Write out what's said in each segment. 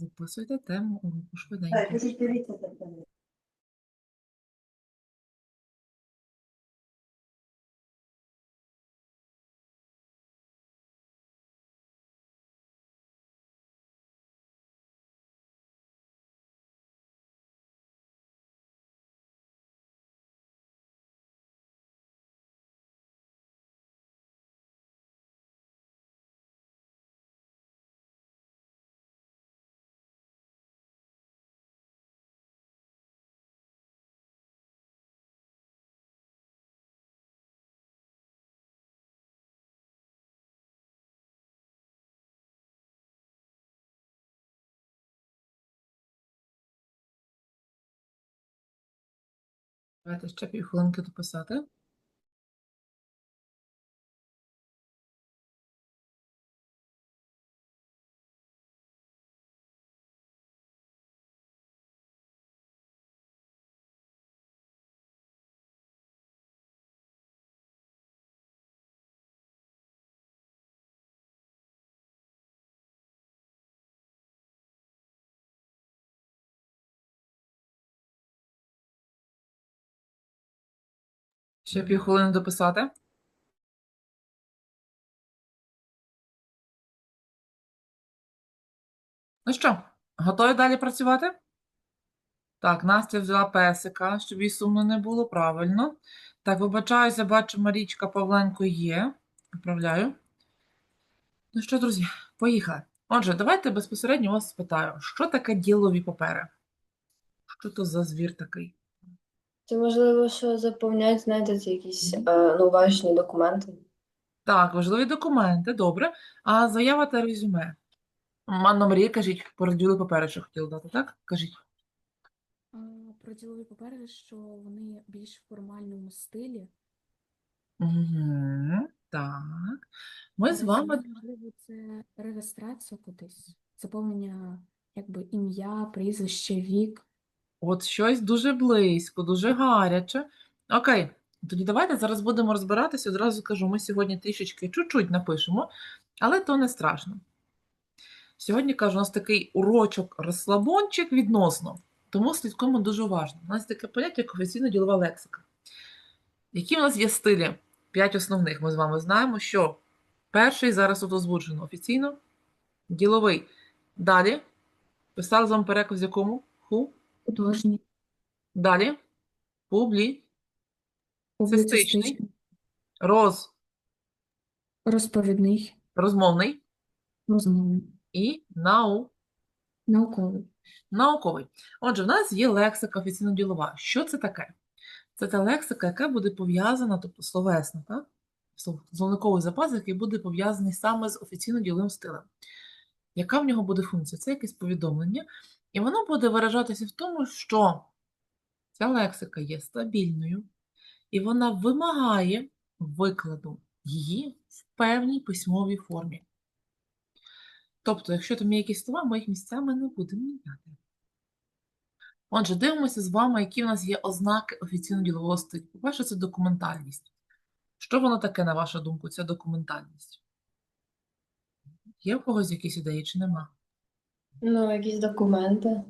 Записуйте тему уроку Так, швиденько. кажіть, дивіться так далі. Давайте ще півхвилинки дописати. Ще півхвилини дописати. Ну що, готові далі працювати? Так, Настя взяла песика, щоб їй сумно не було, правильно. Так, вибачаюся, бачу, Марічка Павленко є. Виправляю. Ну що, друзі, поїхали. Отже, давайте безпосередньо вас спитаю, що таке ділові папери? Що то за звір такий? Це можливо, що заповняють, знаєте, ці якісь е, ну, важні документи. Так, важливі документи, добре. А заява та резюме? Анна Марія, кажіть, про ділові папери, що хотіли дати, так? Кажіть. Про ділові папери, що вони більш в формальному стилі. Угу, так. Ми з вами можливо, це реєстрація кудись, заповнення якби ім'я, прізвище, вік. От щось дуже близько, дуже гаряче. Окей, тоді давайте зараз будемо розбиратися. Одразу кажу, ми сьогодні трішечки чуть-чуть напишемо, але то не страшно. Сьогодні, кажу, у нас такий урочок розслабончик відносно, тому слідкуємо дуже уважно. У нас таке поняття, як офіційно-ділова лексика. Які у нас є стилі? П'ять основних. Ми з вами знаємо, що перший зараз тут озвучено офіційно, діловий. Далі писали з вами переклад з якому? Ху? Художній, Далі. Публі. Цистичний. публіцистичний, Роз. розповідний, Розмовний. розмовний, І нау. науковий. Науковий. Отже, в нас є лексика офіційно-ділова. Що це таке? Це та лексика, яка буде пов'язана, тобто словесна, так? Слов- Словниковий запас, який буде пов'язаний саме з офіційно-діловим стилем. Яка в нього буде функція? Це якесь повідомлення, і воно буде виражатися в тому, що ця лексика є стабільною, і вона вимагає викладу її в певній письмовій формі. Тобто, якщо там є якісь слова, ми їх місцями не будемо міняти. Отже, дивимося з вами, які в нас є ознаки офіційно-ділового стилю. По-перше, це документальність. Що воно таке, на вашу думку, ця документальність? Є в когось якісь ідеї чи нема? Ну, якісь документи.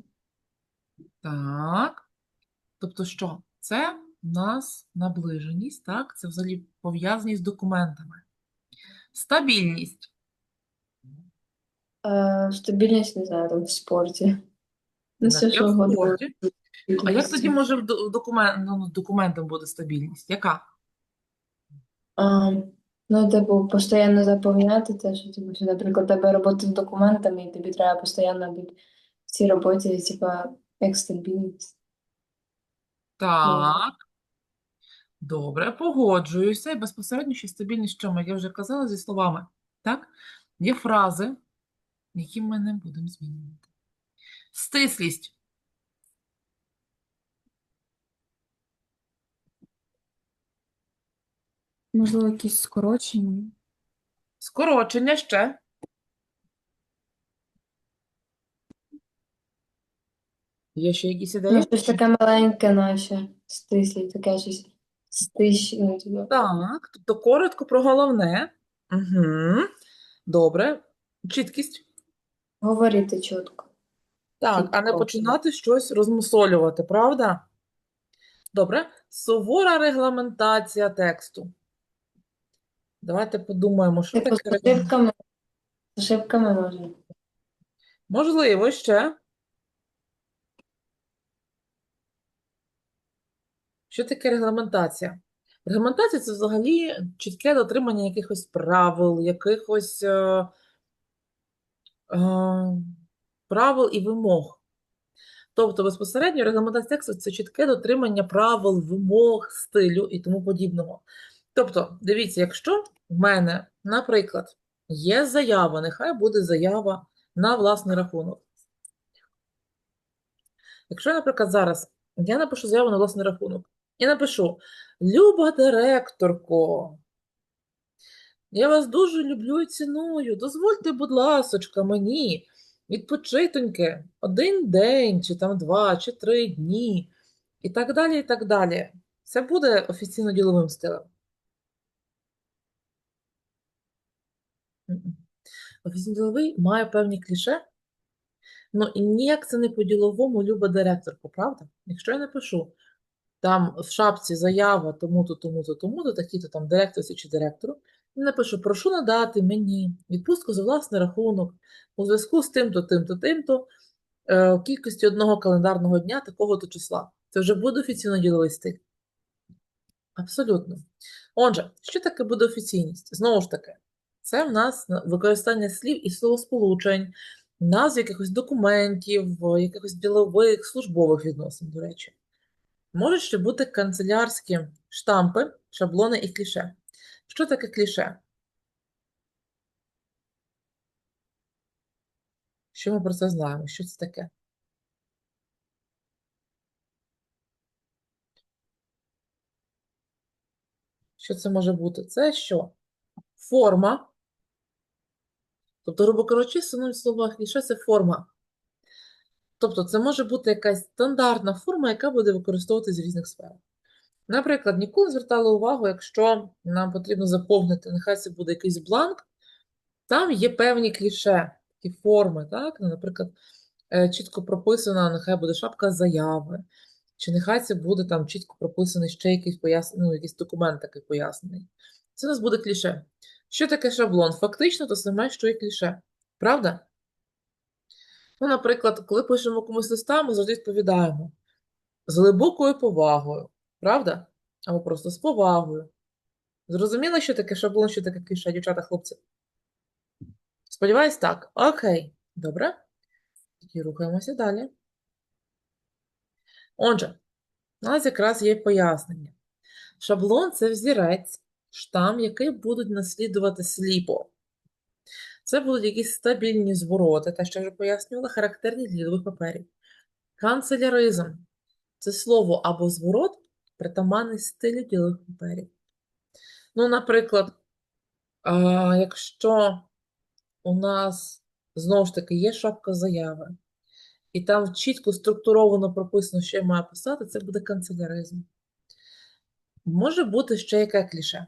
Так. Тобто що? Це в нас наближеність, так? Це взагалі пов'язані з документами. Стабільність. Е, стабільність, не знаю, там в спорті. Ну, все, Так, що як в угодно. спорті. А як тоді може в до- ну, документом буде стабільність? Яка? а, ну, типу, постійно заповняти те, що, типу, що, наприклад, тебе робота з документами, і тобі треба постійно бути в цій роботі, типу, як стабільність. Так. Добре, погоджуюся. І безпосередньо ще стабільність, що ми, я вже казала зі словами. Так? Є фрази, які ми не будемо змінювати. Стислість. Можливо, якісь скорочення. Скорочення ще. Є ще якісь Ну, ідеї? щось таке маленьке наше, стислі, таке щось стиш, ну, типу. Так, тобто коротко про головне. Угу. Добре. Чіткість. Говорити чітко. Так, а не Чітко. починати щось розмусолювати, правда? Добре. Сувора регламентація тексту. Давайте подумаємо, що таке з ошибками, з ошибками може. Можливо, ще. Що таке регламентація? Регламентація це взагалі чітке дотримання якихось правил, якихось е, е, правил і вимог. Тобто безпосередньо регламентація тексту це чітке дотримання правил, вимог, стилю і тому подібного. Тобто, дивіться, якщо в мене, наприклад, є заява, нехай буде заява на власний рахунок. Якщо, наприклад, зараз я напишу заяву на власний рахунок і напишу: Люба директорко, я вас дуже люблю і ціную. Дозвольте, будь ласочка, мені відпочитоньки один день, чи там два, чи три дні, і так далі, і так далі. Це буде офіційно діловим стилем. Офіційно діловий має певні кліше, Ну і ніяк це не по-діловому люба директорку, правда? Якщо я напишу там в шапці заява тому-то, тому-то, тому-то, такі-то там директорці чи директору, і напишу, прошу надати мені відпустку за власний рахунок у зв'язку з тим-то, тим-то, тим-то, е, в кількості одного календарного дня такого-то числа. Це вже буде офіційно діловий стиль. Абсолютно. Отже, що таке буде офіційність? Знову ж таки, це в нас використання слів і словосполучень, назв якихось документів, якихось ділових, службових відносин, до речі. Можуть ще бути канцелярські штампи, шаблони і кліше. Що таке кліше? Що ми про це знаємо? Що це таке? Що це може бути? Це що? Форма. Тобто, грубо кажучи, синонім слова кліше це форма. Тобто, це може бути якась стандартна форма, яка буде використовуватися в різних сферах. Наприклад, ніколи звертали увагу, якщо нам потрібно заповнити, нехай це буде якийсь бланк, там є певні кліше, такі форми, так? Ну, Наприклад, е, чітко прописана, нехай буде шапка заяви, чи нехай це буде там чітко прописаний ще якийсь пояс... ну, якийсь документ такий пояснений. Це у нас буде кліше. Що таке шаблон? Фактично, то саме, що і кліше. Правда? Ну, наприклад, коли пишемо комусь листа, ми завжди відповідаємо з глибокою повагою, правда? Або просто з повагою. Зрозуміло, що таке шаблон, що таке кліше, дівчата, хлопці? Сподіваюсь, так. Окей, добре. Тоді рухаємося далі. Отже, у нас якраз є пояснення. Шаблон це взірець, штам, який будуть наслідувати сліпо. Це будуть якісь стабільні звороти, те, що вже пояснювала, характерні для ділових паперів. Канцеляризм це слово або зворот, притаманний стилю ділових паперів. Ну, наприклад, а, якщо у нас знову ж таки є шапка заяви, і там чітко структуровано прописано, що я маю писати, це буде канцеляризм. Може бути ще яке кліше.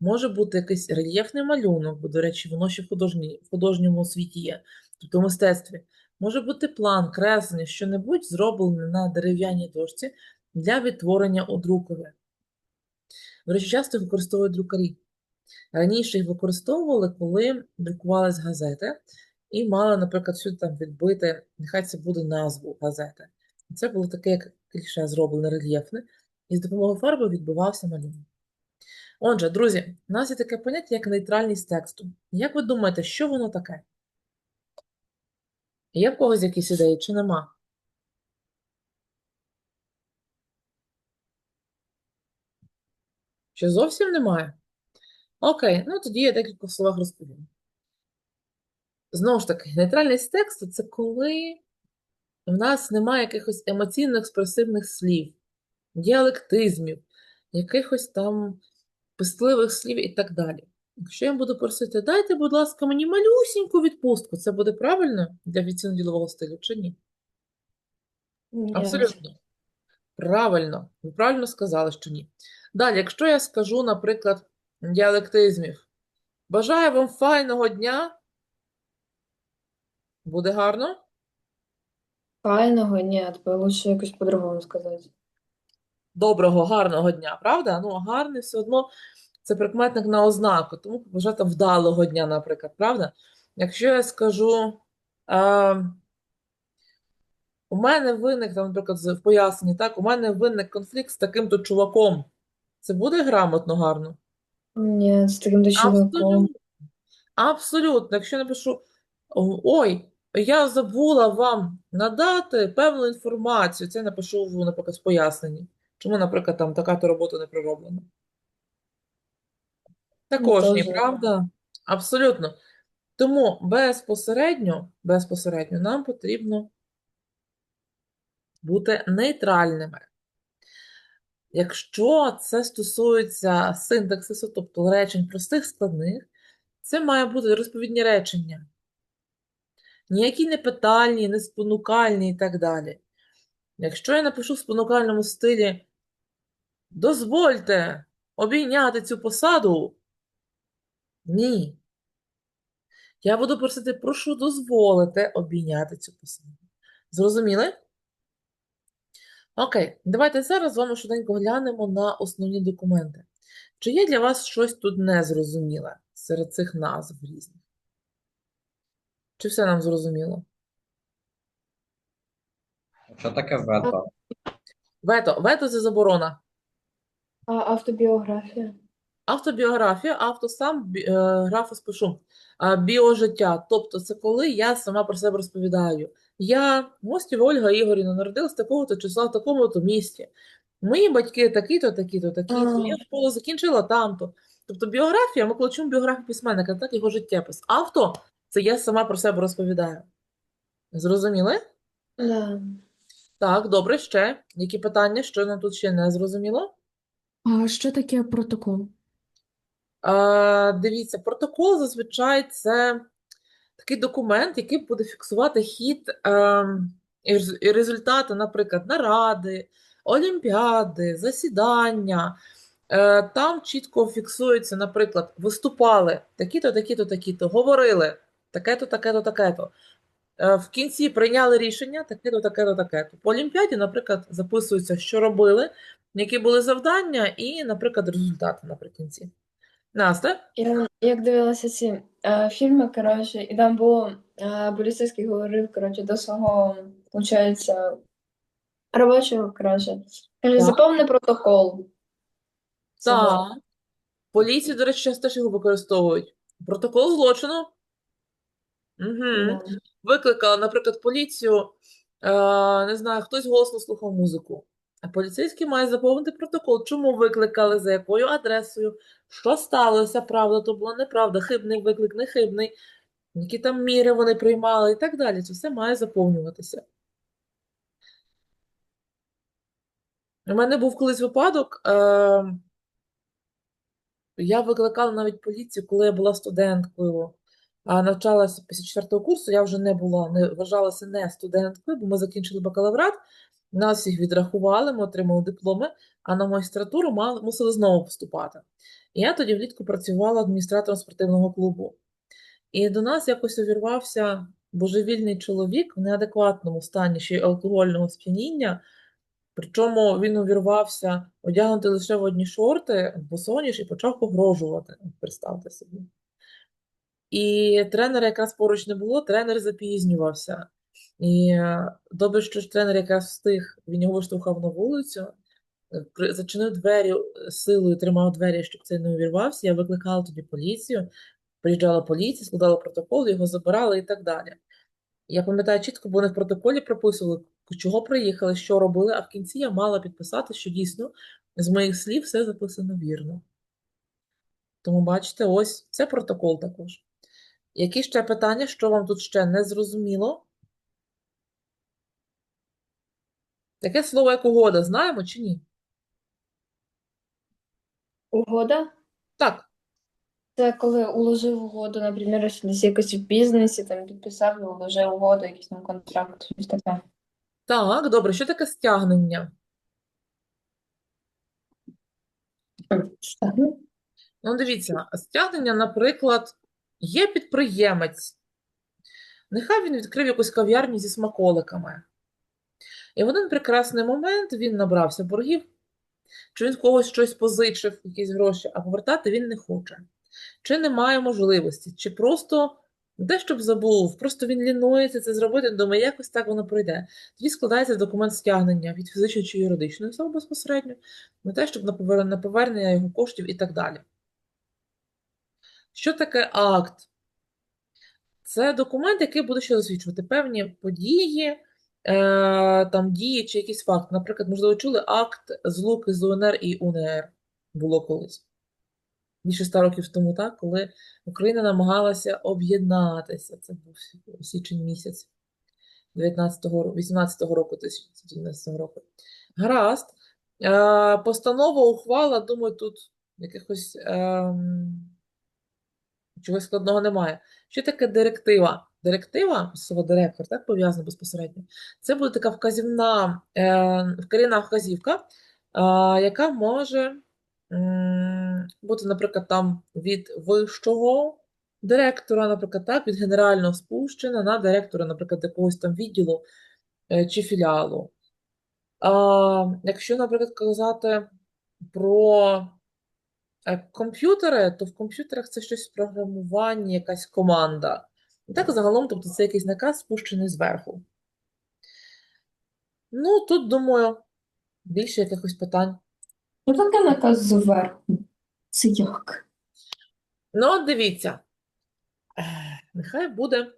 Може бути якийсь рельєфний малюнок, бо, до речі, воно ще в художній, в художньому світі є, тобто в мистецтві. Може бути план, креслення, що-небудь зроблене на дерев'яній дошці для відтворення у друкові. До речі, часто використовують друкарі. Раніше їх використовували, коли друкувались газети, і мали, наприклад, сюди там відбити, нехай це буде назву газети. Це було таке, як кліше зроблене рельєфне, і з допомогою фарби відбивався малюнок. Отже, друзі, у нас є таке поняття, як нейтральність тексту. Як ви думаєте, що воно таке? Є в когось якісь ідеї чи нема? Чи зовсім немає? Окей, ну тоді я декілька словах розповім. Знову ж таки, нейтральність тексту це коли в нас немає якихось емоційно-експресивних слів, діалектизмів, якихось там пестливих слів і так далі. Якщо я буду просити, дайте, будь ласка, мені малюсіньку відпустку, це буде правильно для офіційно ділового стилю чи ні? Ні. Абсолютно. Правильно. Ви правильно сказали, що ні. Далі, якщо я скажу, наприклад, діалектизмів, бажаю вам файного дня, буде гарно? Файного ні, бо лучше якось по-другому сказати. Доброго, гарного дня, правда? Ну, гарний все одно це прикметник на ознаку, тому побажати вдалого дня, наприклад, правда? Якщо я скажу, е, у мене виник, там, наприклад, в поясненні, так, у мене виник конфлікт з таким-то чуваком. Це буде грамотно, гарно? Ні, з таким-то чуваком. Абсолютно. Абсолютно. Якщо я напишу, ой, я забула вам надати певну інформацію, це я напишу, наприклад, в поясненні. Чому, наприклад, там така-то робота не пророблена. Також ні, правда? Абсолютно. Тому безпосередньо, безпосередньо нам потрібно бути нейтральними. Якщо це стосується синтаксису, тобто речень простих, складних, це має бути розповідні речення. Ніякі не питальні, не спонукальні і так далі. Якщо я напишу в спонукальному стилі дозвольте обійняти цю посаду, ні. Я буду просити, прошу дозволити обійняти цю посаду. Зрозуміли? Окей, давайте зараз з вами швиденько глянемо на основні документи. Чи є для вас щось тут незрозуміле серед цих назв різних? Чи все нам зрозуміло? Що таке вето? Вето. Вето це заборона. А автобіографія? Автобіографія, авто сам бі- е. А, Біожиття. Тобто це коли я сама про себе розповідаю. Я Гостєва Ольга Ігорівна народилась такого-то числа в такому-то місті. Мої батьки такі-то, такі-то, такі-то. Я школу закінчила там-то. Тобто біографія, ми кличемо біографію письменника, так його життєпис. Авто це я сама про себе розповідаю. Зрозуміли? Да. Так, добре, ще. Які питання? Що нам тут ще не зрозуміло? А що таке протокол? Дивіться, протокол зазвичай це такий документ, який буде фіксувати хід і результати, наприклад, наради, олімпіади, засідання. Е, Там чітко фіксується, наприклад, виступали такі-то, такі-то, такі-то, говорили таке-то, таке-то, таке-то. Е, В кінці прийняли рішення таке-то, таке-то, таке-то. По олімпіаді, наприклад, записується, що робили, які були завдання, і, наприклад, результати наприкінці. Настя? Я як дивилася ці е, фільми, коротше, і там було е, поліцейський говорив, коротше, до свого, виходить, робочого, коротше. Каже, заповни протокол. Так. Поліції, до речі, часто теж його використовують. Протокол злочину. Угу. Викликала, наприклад, поліцію, е, не знаю, хтось голосно слухав музику. А поліцейський має заповнити протокол. Чому викликали, за якою адресою, що сталося, правда, то була неправда, хибний виклик, нехибний, які там міри вони приймали і так далі. Це все має заповнюватися. У мене був колись випадок. Е, я викликала навіть поліцію, коли я була студенткою, а навчалася після четвертого курсу. Я вже не була, не вважалася не студенткою, бо ми закінчили бакалаврат. Нас всіх відрахували, ми отримали дипломи, а на магістратуру мали, мусили знову поступати. І я тоді влітку працювала адміністратором спортивного клубу. І до нас якось увірвався божевільний чоловік в неадекватному стані ще й алкогольного сп'яніння. Причому він увірвався, одягнутий лише в одні шорти, босоніж, і почав погрожувати. Представте собі. І тренера якраз поруч не було, тренер запізнювався. І е, добре, що ж тренер якраз встиг, він його виштовхав на вулицю, е, зачинив двері е, силою, тримав двері, щоб цей не увірвався. Я викликала тоді поліцію, приїжджала поліція, складала протокол, його забирали і так далі. Я пам'ятаю чітко, бо вони в протоколі прописували, чого приїхали, що робили, а в кінці я мала підписати, що дійсно з моїх слів все записано вірно. Тому бачите, ось це протокол також. Які ще питання, що вам тут ще не зрозуміло? Таке слово як угода, знаємо чи ні? Угода? Так, Це коли уложив угоду, наприклад, десь якось в бізнесі, там підписав і уложив угоду, якийсь там контракт, щось таке. так, добре. Що таке стягнення? Ну, дивіться, стягнення, наприклад, є підприємець. Нехай він відкрив якусь кав'ярню зі смаколиками. І в один прекрасний момент він набрався боргів, чи він в когось щось позичив, якісь гроші, а повертати він не хоче. Чи немає можливості, чи просто те, щоб забув, просто він лінується це зробити, думає, якось так воно пройде. Тоді складається документ стягнення від фізичної чи юридичної особи безпосередньо, на те, щоб на повер- на повернення його коштів і так далі. Що таке акт? Це документ, який буде що засвідчувати певні події, там дії чи якийсь факт. Наприклад, можливо, чули акт злуки з УНР і УНР було колись. Більше ста років тому, так, коли Україна намагалася об'єднатися. Це був січень місяць 19-го, 18-го року, 1919 року. Гаразд. Е, постанова, ухвала, думаю, тут якихось ем, чогось складного немає. Що таке директива? Директива, слово директор, так пов'язано безпосередньо. Це буде така вказівна, е, вказівка, е, яка може бути, наприклад, там від вищого директора, наприклад, так, від генерального спущена на директора, наприклад, якогось там відділу е, чи філіалу. А, якщо, наприклад, казати про комп'ютери, то в комп'ютерах це щось в програмуванні, якась команда. І так загалом, тобто це якийсь наказ спущений зверху. Ну, тут, думаю, більше якихось питань. Ну таке наказ зверху. Це як? Ну, дивіться, нехай буде.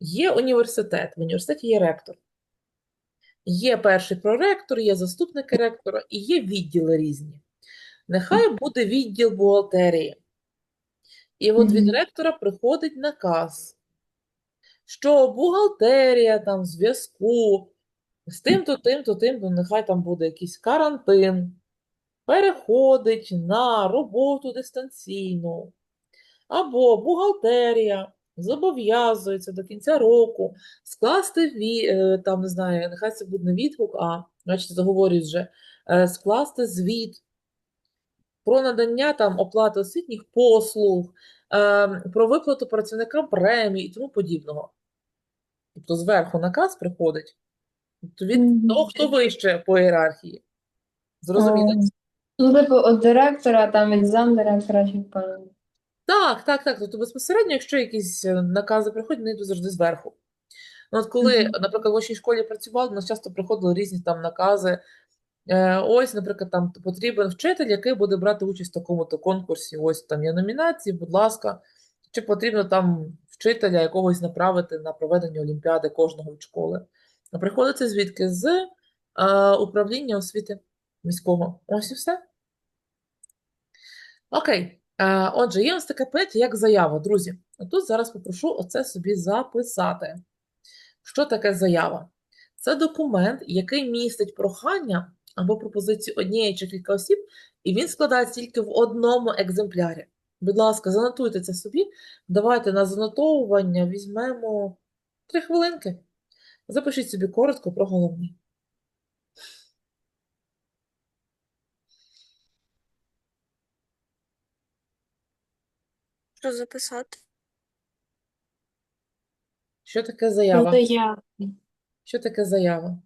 Є університет, в університеті є ректор. Є перший проректор, є заступники ректора і є відділи різні. Нехай буде відділ бухгалтерії. І от від ректора приходить наказ, що бухгалтерія там в зв'язку з тим-то, тим-то, тим-то, нехай там буде якийсь карантин, переходить на роботу дистанційну. Або бухгалтерія зобов'язується до кінця року скласти е, там, не знаю, нехай це буде не відгук, а, бачите, заговорюють вже, е, скласти звіт про надання там оплати освітніх послуг, про виплату працівникам премій і тому подібного. Тобто зверху наказ приходить тобто від того, хто вище по ієрархії. Зрозуміло? Ну, типу, від директора, там від замдиректора, чи певно. Так, так, так. Тобто безпосередньо, якщо якісь е, накази приходять, вони йдуть завжди зверху. Ну, от коли, наприклад, в вашій школі працювали, у нас часто приходили різні там накази. Е, ось, наприклад, там потрібен вчитель, який буде брати участь в такому-то конкурсі. Ось там є номінації, будь ласка. Чи потрібно там вчителя якогось направити на проведення олімпіади кожного від школи? Приходиться звідки? З е, управління освіти міського. Ось і все. Окей. Е, Отже, є ось таке поняття, як заява, друзі. Тут зараз попрошу оце собі записати. Що таке заява? Це документ, який містить прохання або пропозицію однієї чи кілька осіб, і він складається тільки в одному екземплярі. Будь ласка, занотуйте це собі. Давайте на занотовування візьмемо три хвилинки. Запишіть собі коротко про головне. Що записати? Що таке заява? Заява. Що таке заява?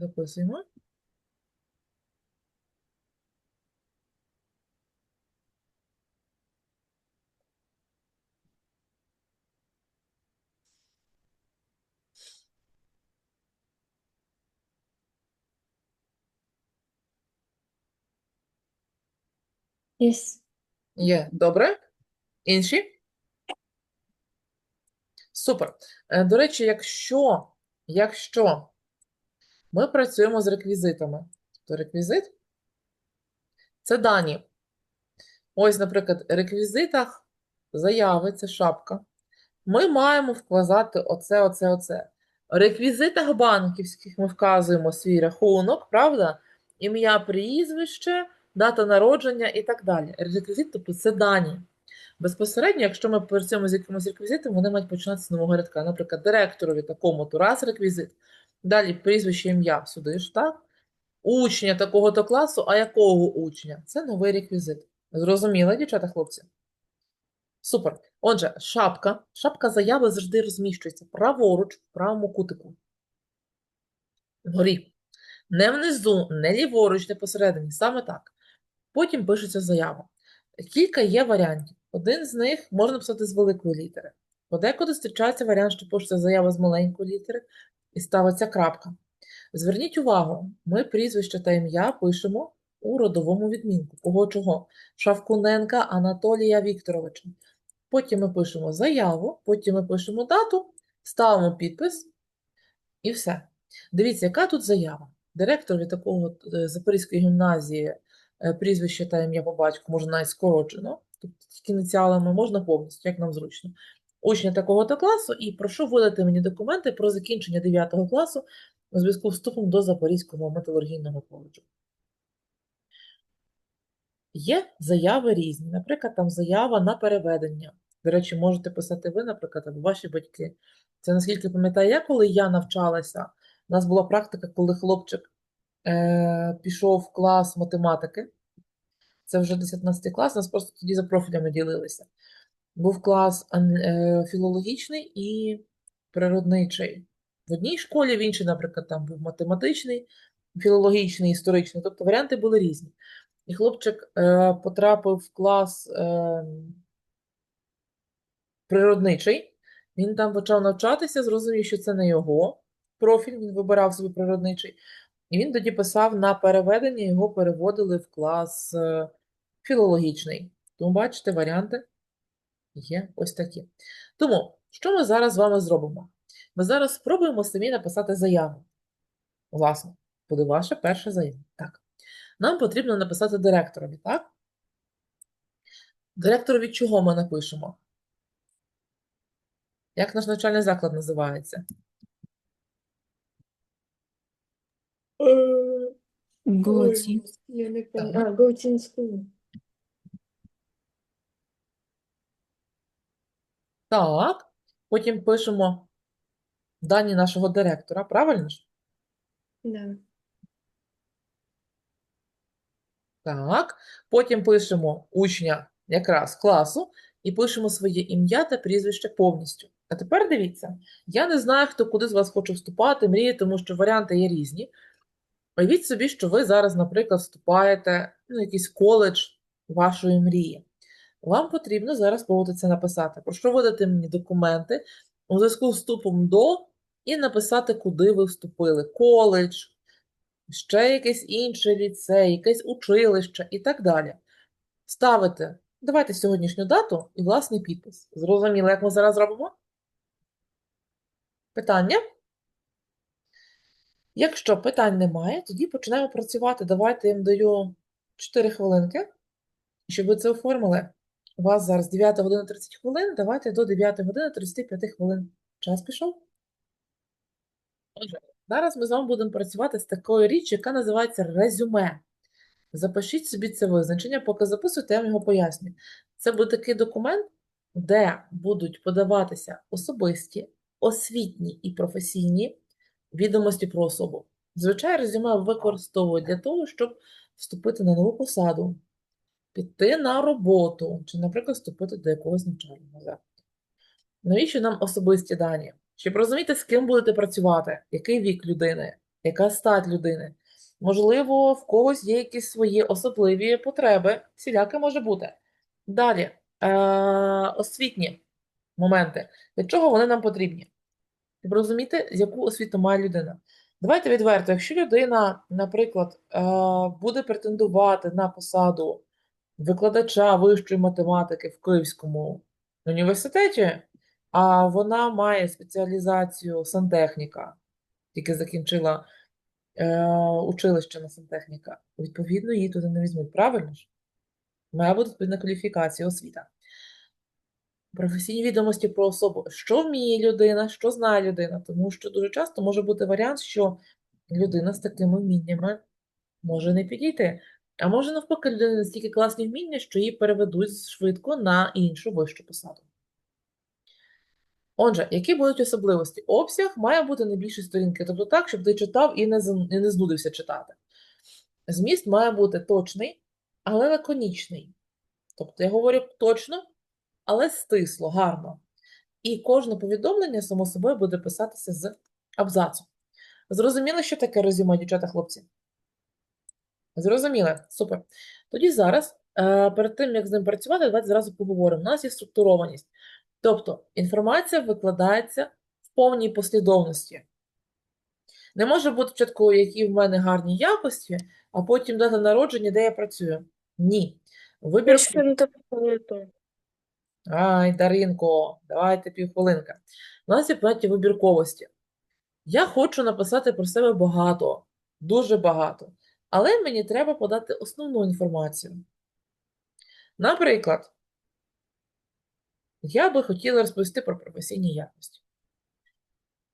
Записуємо. Yes. Є, добре. Інші? Супер. Е, до речі, якщо, якщо ми працюємо з реквізитами, то реквізит це дані. Ось, наприклад, в реквізитах заяви, це шапка. Ми маємо вказати оце, оце, оце. В реквізитах банківських ми вказуємо свій рахунок, правда? Ім'я, прізвище, дата народження і так далі. Реквізит, тобто це дані. Безпосередньо, якщо ми працюємо з якимось реквізитом, вони мають починатися з нового рядка. Наприклад, директорові такому-то раз реквізит, далі прізвище, ім'я сюди ж, так? Учня такого-то класу, а якого учня? Це новий реквізит. Зрозуміли, дівчата, хлопці? Супер. Отже, шапка. Шапка заяви завжди розміщується праворуч в правому кутику. Вгорі. Не внизу, не ліворуч, не посередині. Саме так. Потім пишеться заява. Кілька є варіантів. Один з них можна писати з великої літери. Подекуди зустрічається варіант, що пишеться заява з маленької літери і ставиться крапка. Зверніть увагу, ми прізвище та ім'я пишемо у родовому відмінку. Кого чого? Шавкуненка Анатолія Вікторовича. Потім ми пишемо заяву, потім ми пишемо дату, ставимо підпис і все. Дивіться, яка тут заява. Директорові такого е, Запорізької гімназії е, прізвище та ім'я по батьку можна навіть скорочено, тобто тільки ініціалами можна повністю, як нам зручно. Учня такого-то класу, і прошу видати мені документи про закінчення 9 класу у зв'язку з вступом до Запорізького металургійного коледжу. Є заяви різні. Наприклад, там заява на переведення. До речі, можете писати ви, наприклад, або ваші батьки. Це наскільки пам'ятаю, я коли я навчалася, у нас була практика, коли хлопчик е, пішов в клас математики. Це вже 19 клас, нас просто тоді за профілями ділилися. Був клас е, філологічний і природничий. В одній школі, в іншій, наприклад, там був математичний, філологічний, історичний. Тобто варіанти були різні. І хлопчик е, потрапив в клас е, природничий. Він там почав навчатися, зрозумів, що це не його профіль, він вибирав собі природничий. І він тоді писав на переведення, його переводили в клас е, філологічний. Тому, бачите, варіанти є ось такі. Тому, що ми зараз з вами зробимо? Ми зараз спробуємо самі написати заяву. Власне, буде ваша перша заява. Так. Нам потрібно написати директорові, так? Директорові чого ми напишемо? Як наш навчальний заклад називається? Готі. Я не пам'ятаю. А, School. Так. Потім пишемо дані нашого директора, правильно ж? Да. Так. Потім пишемо учня якраз класу і пишемо своє ім'я та прізвище повністю. А тепер дивіться, я не знаю, хто куди з вас хоче вступати, мріє, тому що варіанти є різні. Уявіть собі, що ви зараз, наприклад, вступаєте ну, в якийсь коледж вашої мрії. Вам потрібно зараз спробувати це написати. Прошу видати мені документи у зв'язку з вступом до і написати, куди ви вступили. Коледж, ще якийсь інший ліцей, якесь училище і так далі. Ставите, давайте сьогоднішню дату і власний підпис. Зрозуміло, як ми зараз зробимо? Питання? Якщо питань немає, тоді починаємо працювати. Давайте я їм даю 4 хвилинки, щоб ви це оформили. У вас зараз 9 година 30 хвилин, давайте до 9 години 35 хвилин. Час пішов? Отже, зараз ми з вами будемо працювати з такою річчю, яка називається резюме. Запишіть собі це визначення, поки записуєте, я вам його поясню. Це буде такий документ, де будуть подаватися особисті, освітні і професійні відомості про особу. Звичайно, резюме використовують для того, щоб вступити на нову посаду, піти на роботу, чи, наприклад, вступити до якогось навчального закладу. Навіщо нам особисті дані? Щоб розуміти, з ким будете працювати, який вік людини, яка стать людини. Можливо, в когось є якісь свої особливі потреби, всіляке може бути. Далі, е, освітні моменти. Для чого вони нам потрібні? Щоб розуміти, яку освіту має людина. Давайте відверто, якщо людина, наприклад, е, буде претендувати на посаду викладача вищої математики в Київському університеті, а вона має спеціалізацію сантехніка, тільки закінчила е, училище на сантехніка. Відповідно, її туди не візьмуть. Правильно ж? Має бути відповідна кваліфікація, освіта. Професійні відомості про особу. Що вміє людина, що знає людина, тому що дуже часто може бути варіант, що людина з такими вміннями може не підійти. А може, навпаки, людина настільки класні вміння, що її переведуть швидко на іншу вищу посаду. Отже, які будуть особливості? Обсяг має бути не більше сторінки, тобто так, щоб ти читав і не, і не знудився читати. Зміст має бути точний, але лаконічний. Тобто я говорю точно, але стисло, гарно. І кожне повідомлення, само собою, буде писатися з абзацу. Зрозуміли, що таке резюме, дівчата, хлопці? Зрозуміли? Супер. Тоді зараз, е, перед тим, як з ним працювати, давайте зразу поговоримо. У нас є структурованість. Тобто інформація викладається в повній послідовності. Не може бути спочатку, які в мене гарні якості, а потім дата народження, де я працюю. Ні. Вибір. Ай, Даринко, давайте півхвилинка. У нас є поняття вибірковості. Я хочу написати про себе багато, дуже багато, але мені треба подати основну інформацію. Наприклад, я би хотіла розповісти про професійні якості.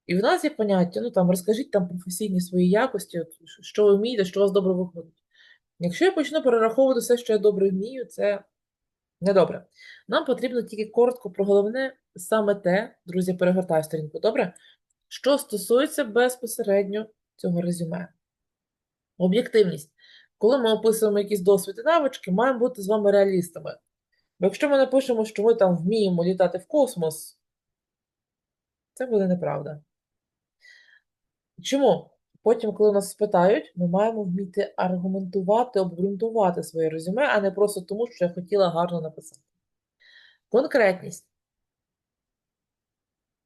І в нас є поняття, ну там розкажіть там професійні свої якості, що ви вмієте, що у вас добре виходить. Якщо я почну перераховувати все, що я добре вмію, це недобре. Нам потрібно тільки коротко про головне саме те, друзі, перегортаю сторінку, добре? Що стосується безпосередньо цього резюме. Об'єктивність. Коли ми описуємо якісь досвід і навички, маємо бути з вами реалістами. Бо якщо ми напишемо, що ми там вміємо літати в космос, це буде неправда. Чому? Потім, коли нас спитають, ми маємо вміти аргументувати, обґрунтувати своє резюме, а не просто тому, що я хотіла гарно написати. Конкретність.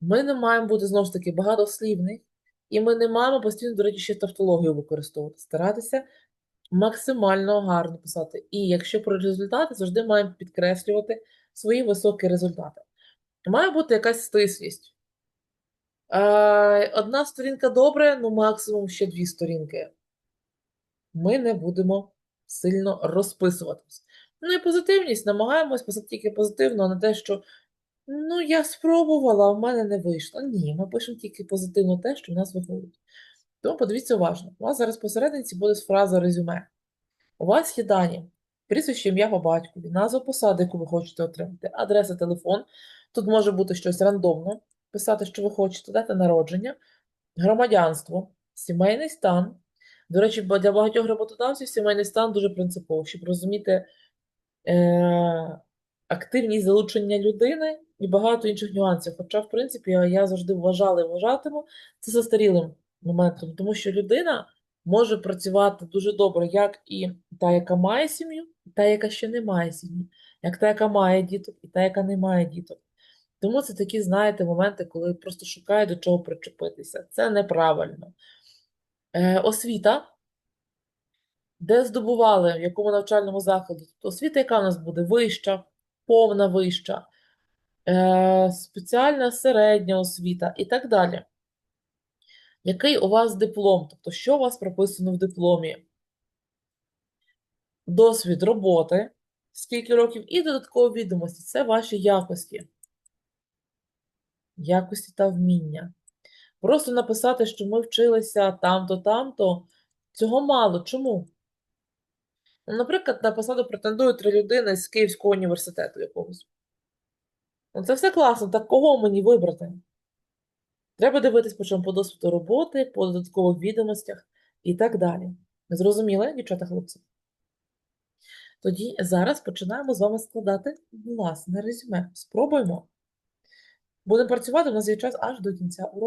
Ми не маємо бути знову ж таки багатослівних, і ми не маємо постійно, до речі, ще тавтологію використовувати, старатися максимально гарно писати. І якщо про результати, завжди маємо підкреслювати свої високі результати. Має бути якась стислість. Е, Одна сторінка добре, ну максимум ще дві сторінки. Ми не будемо сильно розписуватись. Ну і позитивність, намагаємось писати тільки позитивно, а не те, що ну, я спробувала, а в мене не вийшло. Ні, ми пишемо тільки позитивно те, що в нас виходить. Тому подивіться уважно. У вас зараз посерединці буде фраза резюме. У вас є дані, прізвище, ім'я по батькові, назва посади, яку ви хочете отримати, адреса, телефон. Тут може бути щось рандомно, писати, що ви хочете, дата народження, громадянство, сімейний стан. До речі, для багатьох роботодавців сімейний стан дуже принциповий, щоб розуміти е- активність залучення людини і багато інших нюансів. Хоча, в принципі, я завжди вважала і вважатиму це застарілим моментом, тому що людина може працювати дуже добре, як і та, яка має сім'ю, і та, яка ще не має сім'ї, як та, яка має діток, і та, яка не має діток. Тому це такі, знаєте, моменти, коли просто шукають до чого причепитися. Це неправильно. Е, освіта, де здобували, в якому навчальному. Тобто освіта, яка в нас буде? Вища, повна вища, е, спеціальна середня освіта і так далі. Який у вас диплом? Тобто, що у вас прописано в дипломі? Досвід роботи, скільки років, і додаткові відомості. Це ваші якості. Якості та вміння. Просто написати, що ми вчилися там-то, там-то, цього мало. Чому? Наприклад, на посаду претендують три людини з Київського університету якогось. Ну, це все класно, так кого мені вибрати? Треба дивитись причому по досвіду роботи, по додаткових відомостях і так далі. Зрозуміли, дівчата, хлопці? Тоді зараз починаємо з вами складати власне резюме. Спробуємо. Будемо працювати, у нас є час аж до кінця уроку.